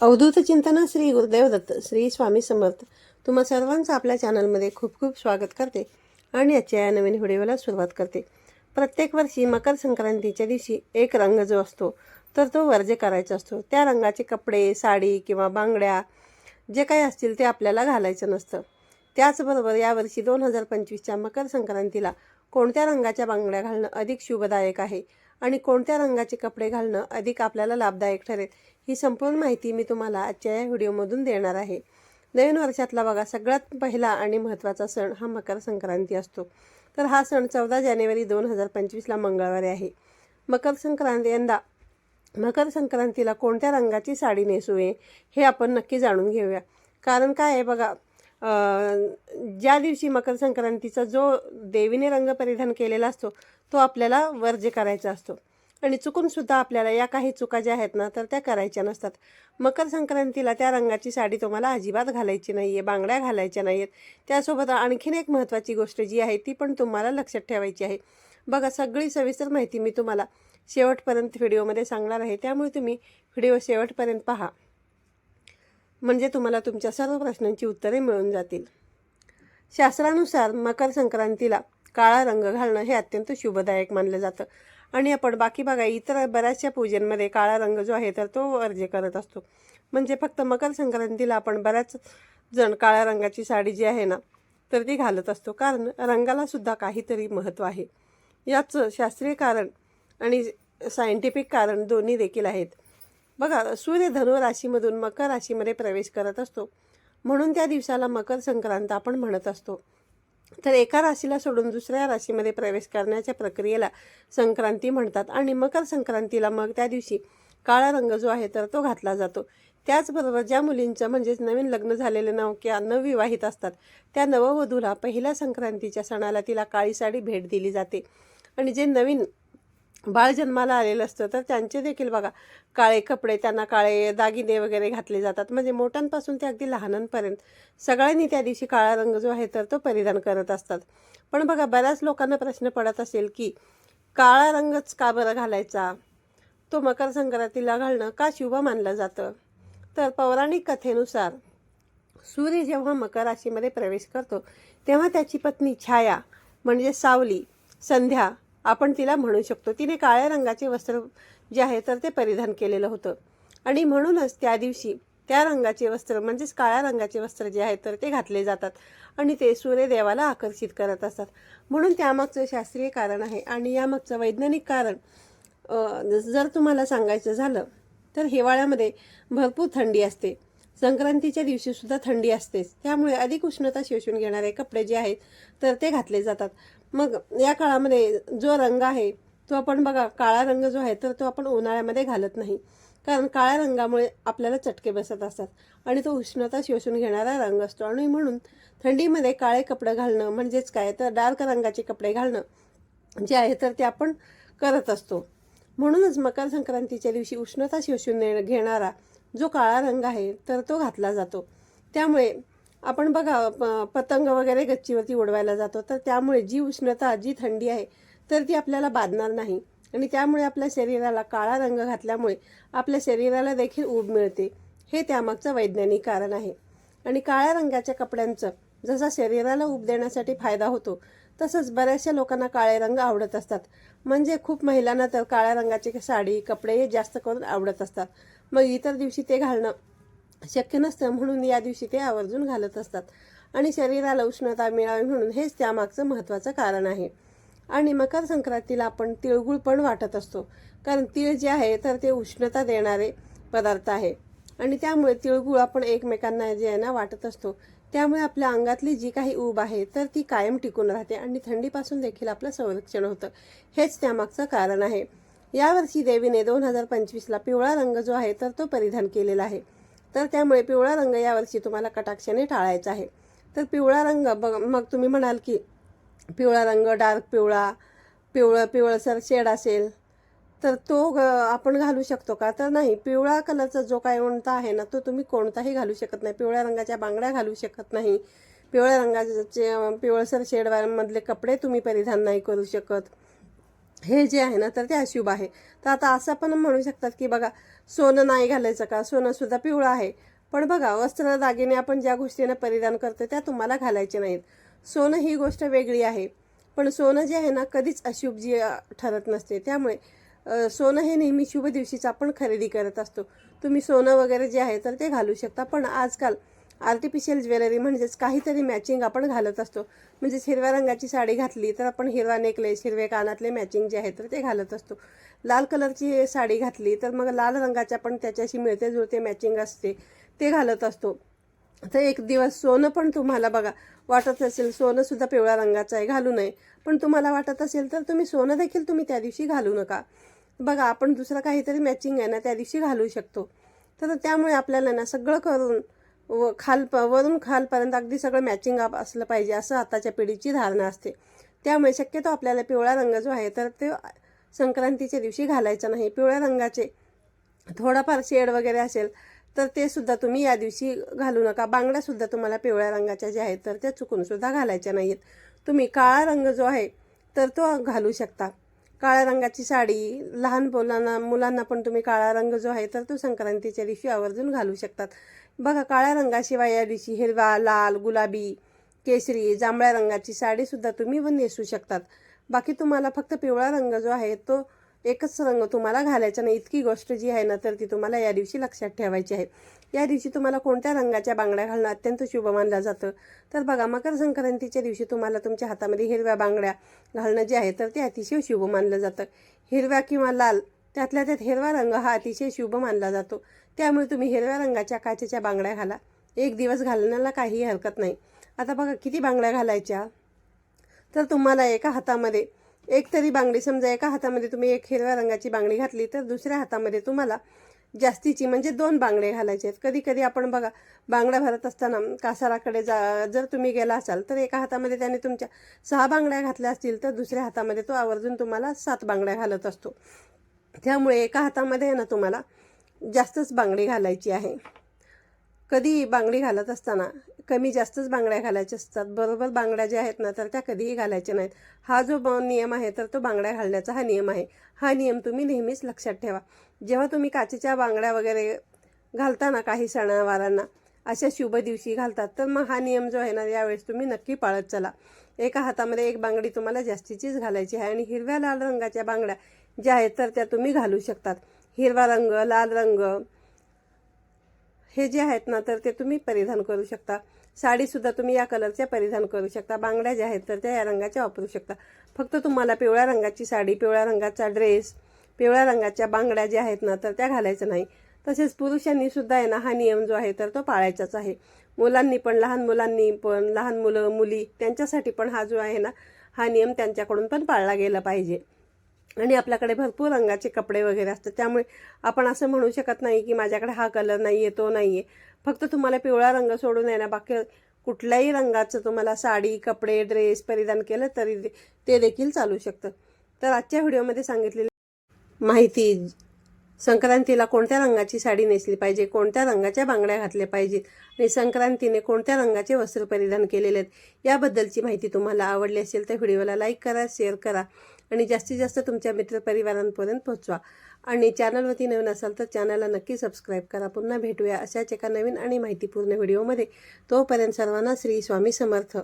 अवधूत चिंतन श्री गुरुदेव दत्त श्री स्वामी समर्थ. तुम्हा सर्वांचं आपल्या चॅनलमध्ये खूप खूप स्वागत करते आणि आजच्या या नवीन व्हिडिओला सुरुवात करते. प्रत्येक वर्षी मकर संक्रांतीच्या दिवशी एक रंग जो असतो तर तो वर्ज करायचा असतो. त्या रंगाचे कपडे साडी किंवा बांगड्या जे काही असतील ते आपल्याला घालायचं नसतं. त्याचबरोबर यावर्षी दोन हजार पंचवीसच्या मकर संक्रांतीला कोणत्या रंगाच्या बांगड्या घालणं अधिक शुभदायक आहे? आणि कोणत्या रंगाचे कपडे घालणं अधिक आपल्याला लाभदायक ठरेल ही संपूर्ण माहिती मी तुम्हाला आजच्या या व्हिडिओमधून देणार आहे. नवीन वर्षातला बघा सगळ्यात पहिला आणि महत्त्वाचा सण हा मकर संक्रांती असतो. तर हा सण चौदा जानेवारी दोन हजार पंचवीसला मंगळवारी आहे. मकर संक्रांती यंदा मकर संक्रांतीला कोणत्या रंगाची साडी नेसूये हे आपण नक्की जाणून घेऊया. कारण काय आहे बघा ज्या दिवशी मकर संक्रांतीचा जो देवीने रंग परिधान केलेला असतो तो आपल्याला वर्ज्य करायचा असतो. आणि चुकूनसुद्धा आपल्याला या काही चुका ज्या आहेत ना तर त्या करायच्या नसतात. मकर संक्रांतीला त्या रंगाची साडी तुम्हाला अजिबात घालायची नाही आहे बांगड्या घालायच्या नाही आहेत त्यासोबत आणखीन एक महत्त्वाची गोष्ट जी आहे ती पण तुम्हाला लक्षात ठेवायची आहे. बघा सगळी सविस्तर माहिती मी तुम्हाला शेवटपर्यंत व्हिडिओमध्ये सांगणार आहे. त्यामुळे तुम्ही व्हिडिओ शेवटपर्यंत पहा. म्हणजे तुम्हाला तुमच्या सर्व प्रश्नांची उत्तरे मिळून जातील. शास्त्रानुसार मकर संक्रांतीला काळा रंग घालणं हे अत्यंत शुभदायक मानलं जातं. आणि आपण बाकी बघा इतर बऱ्याचशा पूजेंमध्ये काळा रंग जो आहे तर तो अर्ज करत असतो. म्हणजे फक्त मकर संक्रांतीला आपण बऱ्याच जण काळ्या रंगाची साडी जी आहे ना तर ती घालत असतो. कारण रंगाला सुद्धा काहीतरी महत्त्व आहे. याचं शास्त्रीय कारण आणि सायंटिफिक कारण दोन्ही देखील आहेत. बघा सूर्य धनु राशीमधून मकर राशीमध्ये प्रवेश करत असतो. म्हणून त्या दिवसाला मकर संक्रांत आपण म्हणत असतो. तर एका राशीला सोडून दुसऱ्या राशीमध्ये प्रवेश करण्याच्या प्रक्रियेला संक्रांती म्हणतात. आणि मकर संक्रांतीला मग त्या दिवशी काळा रंग जो आहे तर तो घातला जातो. त्याचबरोबर ज्या मुलींचं म्हणजेच नवीन लग्न झालेले नव किंवा नवविवाहित असतात त्या नववधूला पहिल्या संक्रांतीच्या सणाला तिला काळी साडी भेट दिली जाते. आणि जे नवीन बाळ जन्माला आलेलं असतं तर त्यांचे देखील बघा काळे कपडे त्यांना काळे दागिने वगैरे घातले जातात. म्हणजे मोठ्यांपासून ते अगदी लहानांपर्यंत. सगळ्यांनी त्या दिवशी काळा रंग जो आहे तर तो परिधान करत असतात. पण बघा बऱ्याच लोकांना प्रश्न पडत असेल की काळा रंगच का बरं घालायचा? तो मकर संक्रांतीला घालणं का शुभ मानलं जातं? तर पौराणिक कथेनुसार सूर्य जेव्हा मकर राशीमध्ये प्रवेश करतो तेव्हा त्याची पत्नी छाया म्हणजे सावली संध्या आपण तिला म्हणू शकतो. तिने काळ्या रंगाचे वस्त्र जे आहे तर ते परिधान केलेलं होतं. आणि म्हणूनच त्या दिवशी त्या रंगाचे वस्त्र म्हणजेच काळ्या रंगाचे वस्त्र जे आहे तर ते घातले जातात आणि ते सूर्यदेवाला आकर्षित करत असतात. म्हणून त्यामागचं शास्त्रीय कारण आहे आणि यामागचं वैज्ञानिक कारण जर तुम्हाला सांगायचं झालं तर हिवाळ्यामध्ये भरपूर थंडी असते. संक्रांतीच्या दिवशीसुद्धा थंडी असतेच. त्यामुळे अधिक उष्णता शोषून घेणारे कपडे जे आहेत तर ते घातले जातात. मग या काळामध्ये जो रंग आहे तो आपण बघा काळा रंग जो आहे तर तो आपण उन्हाळ्यामध्ये घालत नाही. कारण काळ्या रंगामुळे आपल्याला चटके बसत असतात आणि तो उष्णता शोषून घेणारा रंग असतो. आणि म्हणून थंडीमध्ये काळे कपडे घालणं म्हणजेच काय? तर डार्क रंगाचे कपडे घालणं जे आहे तर ते आपण करत असतो. म्हणूनच मकर संक्रांतीच्या दिवशी उष्णता शोषून घेणारा जो काळा रंग आहे तर तो घातला जातो. त्यामुळे आपण बघा प- पतंग वगैरे गच्चीवरती उडवायला जातो तर त्यामुळे जी उष्णता जी थंडी आहे तर ती आपल्याला बाधणार नाही. आणि त्यामुळे आपल्या शरीराला काळा रंग घातल्यामुळे आपल्या शरीराला देखील ऊब मिळते. हे त्यामागचं वैज्ञानिक कारण आहे. आणि काळ्या रंगाच्या कपड्यांचं जसा शरीराला ऊब देण्यासाठी फायदा होतो तसंच बऱ्याचशा लोकांना काळे रंग आवडत असतात. म्हणजे खूप महिलांना तर काळ्या रंगाची साडी कपडे हे जास्त करून आवडत असतात. मग इतर दिवशी ते घालणं शक्य नसतं म्हणून या दिवशी ते आवर्जून घालत असतात. आणि शरीराला उष्णता मिळावी म्हणून हेच त्यामागचं महत्त्वाचं कारण आहे. आणि मकर संक्रांतीला आपण तिळगुळ पण वाटत असतो. कारण तिळ जे आहे तर ते उष्णता देणारे पदार्थ आहे. आणि त्यामुळे तिळगुळ आपण एकमेकांना जे आहे ना वाटत असतो. त्यामुळे आपल्या अंगातली जी काही ऊब आहे तर ती कायम टिकून राहते आणि थंडीपासून देखील आपलं संरक्षण होतं. हेच त्यामागचं कारण आहे. यावर्षी देवीने दोन हजार पंचवीसला पिवळा रंग जो आहे तर तो परिधान केलेला आहे. तर त्यामुळे पिवळा रंग यावर्षी तुम्हाला कटाक्षाने टाळायचा आहे. तर पिवळा रंग बघ मग तुम्ही म्हणाल की पिवळा रंग डार्क पिवळा पिवळं पिवळसर शेड असेल तर तो आपण घालू शकतो का? तर नाही पिवळा कलरचा जो काय कोणता आहे ना तो तुम्ही कोणताही घालू शकत नाही. पिवळ्या रंगाच्या बांगड्या घालू शकत नाही. पिवळ्या रंगाचे पिवळसर शेडमधले कपडे तुम्ही परिधान नाही करू शकत. हे जे आहे ना तर ते अशुभ आहे. तर आता असं पण म्हणू शकतात की बघा सोनं नाही घालायचं का? सोनंसुद्धा पिवळं आहे. पण बघा वस्त्र दागिने आपण ज्या गोष्टीनं परिधान करतो त्या तुम्हाला घालायचे नाहीत. सोनं ही गोष्ट वेगळी आहे. पण सोनं जे आहे ना कधीच अशुभ जी ठरत नसते. त्यामुळे सोनं हे नेहमी शुभ दिवशीच आपण खरेदी करत असतो. तुम्ही सोनं वगैरे जे आहे तर ते घालू शकता. पण आजकाल आर्टिफिशियल ज्वेलरी म्हणजेच काहीतरी मॅचिंग आपण घालत असतो. म्हणजेच हिरव्या रंगाची साडी घातली तर आपण हिरवा नेकलेस हिरवे कानातले मॅचिंग जे आहे तर ते घालत असतो. लाल कलरची साडी घातली तर मग लाल रंगाच्या पण त्याच्याशी मिळते जुळते मॅचिंग असते ते घालत असतो. तर एक दिवस सोनं पण तुम्हाला बघा वाटत असेल सोनंसुद्धा पिवळ्या रंगाचं आहे घालू नये. पण तुम्हाला वाटत असेल तर तुम्ही सोनं देखील तुम्ही त्या दिवशी घालू नका. बघा आपण दुसरं काहीतरी मॅचिंग आहे ना त्या दिवशी घालू शकतो. तर त्यामुळे आपल्याला ना सगळं करून व खाल वरून खालपर्यंत अगदी सगळं मॅचिंग अप असलं पाहिजे असं आताच्या पिढीची धारणा असते. त्यामुळे शक्यतो आपल्याला पिवळा रंग जो आहे तर ते संक्रांतीच्या दिवशी घालायचा नाही. पिवळ्या रंगाचे थोडाफार शेड वगैरे असेल तर ते सुद्धा तुम्ही या दिवशी घालू नका. बांगड्या सुद्धा तुम्हाला पिवळ्या रंगाच्या ज्या आहेत तर त्या चुकून सुद्धा घालायच्या नाहीत. तुम्ही काळा रंग जो आहे तर तो घालू शकता. काळ्या रंगाची साडी लहान मुलांना मुलांना पण तुम्ही काळा रंग जो आहे तर तो संक्रांतीच्या दिवशी आवर्जून घालू शकतात. बघा काळ्या रंगाशिवाय या दिवशी हिरवा लाल गुलाबी केशरी जांभळ्या रंगाची साडीसुद्धा तुम्ही पण नेसू शकतात. बाकी तुम्हाला फक्त पिवळा रंग जो आहे तो एकच रंग तुम्हाला घालायचा नाही. इतकी गोष्ट जी आहे ना तर ती तुम्हाला या दिवशी लक्षात ठेवायची आहे. या दिवशी तुम्हाला कोणत्या रंगाच्या बांगड्या घालणं अत्यंत शुभ मानलं जातं? तर बघा मकर संक्रांतीच्या दिवशी तुम्हाला तुमच्या हातामध्ये हिरव्या बांगड्या घालणं जे आहे तर ते अतिशय शुभ मानलं जातं. हिरव्या किंवा लाल त्यातल्या त्यात हिरवा रंग हा अतिशय शुभ मानला जातो. त्यामुळे तुम्ही हिरव्या रंगाच्या काचेच्या बांगड्या घाला. एक दिवस घालण्याला काहीही हरकत नाही. आता बघा किती बांगड्या घालायच्या? तर तुम्हाला एका हातामध्ये एक तरी बांगडी समजा एका हातामध्ये तुम्ही एक हिरव्या रंगाची बांगडी घातली तर दुसऱ्या हातामध्ये तुम्हाला जास्तीची म्हणजे दोन बांगडे घालायचे आहेत. कधी कधी आपण बघा बांगड्या भरत असताना कासाराकडे जा जर तुम्ही गेला असाल तर एका हातामध्ये त्याने तुमच्या सहा बांगड्या घातल्या असतील तर दुसऱ्या हातामध्ये तो आवर्जून तुम्हाला सात बांगड्या घालत असतो. त्यामुळे एका हातामध्ये आहे ना तुम्हाला जास्तच बांगडी घालायची आहे. कधी बांगडी घालत असताना कमी जास्तच बांगड्या घालायच्या असतात. बरोबर बांगड्या ज्या आहेत ना तर त्या कधीही घालायच्या नाहीत. हा जो नियम आहे तर तो बांगड्या घालण्याचा हा नियम आहे. हा नियम तुम्ही नेहमीच लक्षात ठेवा. जेव्हा तुम्ही काचेच्या बांगड्या वगैरे घालताना काही सणावारांना अशा शुभ दिवशी घालतात तर मग हा नियम जो आहे ना यावेळेस तुम्ही नक्की पाळत चला. एका हातामध्ये एक बांगडी तुम्हाला जास्तीचीच घालायची आहे आणि हिरव्या लाल रंगाच्या बांगड्या ज्या आहेत तर त्या तुम्ही घालू शकतात. हिरवा रंग लाल रंग हे जे आहेत ना तर ते तुम्ही परिधान करू शकता. साडीसुद्धा तुम्ही या कलरच्या परिधान करू शकता. बांगड्या ज्या आहेत तर त्या या रंगाच्या वापरू शकता. फक्त तुम्हाला पिवळ्या रंगाची साडी पिवळ्या रंगाचा ड्रेस पिवळ्या रंगाच्या बांगड्या ज्या आहेत ना तर त्या घालायचं नाही. तसेच पुरुषांनी सुद्धा आहे ना हा नियम जो आहे तर तो पाळायचाच आहे. मुलांनी पण लहान मुलांनी पण लहान मुलं मुली त्यांच्यासाठी पण हा जो आहे ना हा नियम त्यांच्याकडून पण पाळला गेला पाहिजे. आणि आपल्याकडे भरपूर रंगाचे कपडे वगैरे असतात. त्यामुळे आपण असं म्हणू शकत नाही की माझ्याकडे हा कलर नाही आहे तो नाही आहे फक्त तुम्हाला पिवळा रंग सोडून येणार बाकी कुठल्याही रंगाचं तुम्हाला साडी कपडे ड्रेस परिधान केलं तरी ते देखील चालू शकतं. तर आजच्या व्हिडिओमध्ये सांगितलेली माहिती संक्रांतीला कोणत्या रंगाची साडी नेसली पाहिजे कोणत्या रंगाच्या बांगड्या घातल्या पाहिजेत आणि संक्रांतीने कोणत्या रंगाचे वस्त्र परिधान केलेले आहेत याबद्दलची माहिती तुम्हाला आवडली असेल तर व्हिडिओला लाईक करा शेअर करा. आणि जास्तीत जास्त तुमच्या मित्रपरिवारांपर्यंत पोहोचवा. आणि चॅनलवरती नवीन असाल तर चॅनलला नक्की सबस्क्राईब करा. पुन्हा भेटूया अशाच एका नवीन आणि माहितीपूर्ण व्हिडिओमध्ये. तोपर्यंत सर्वांना श्री स्वामी समर्थ.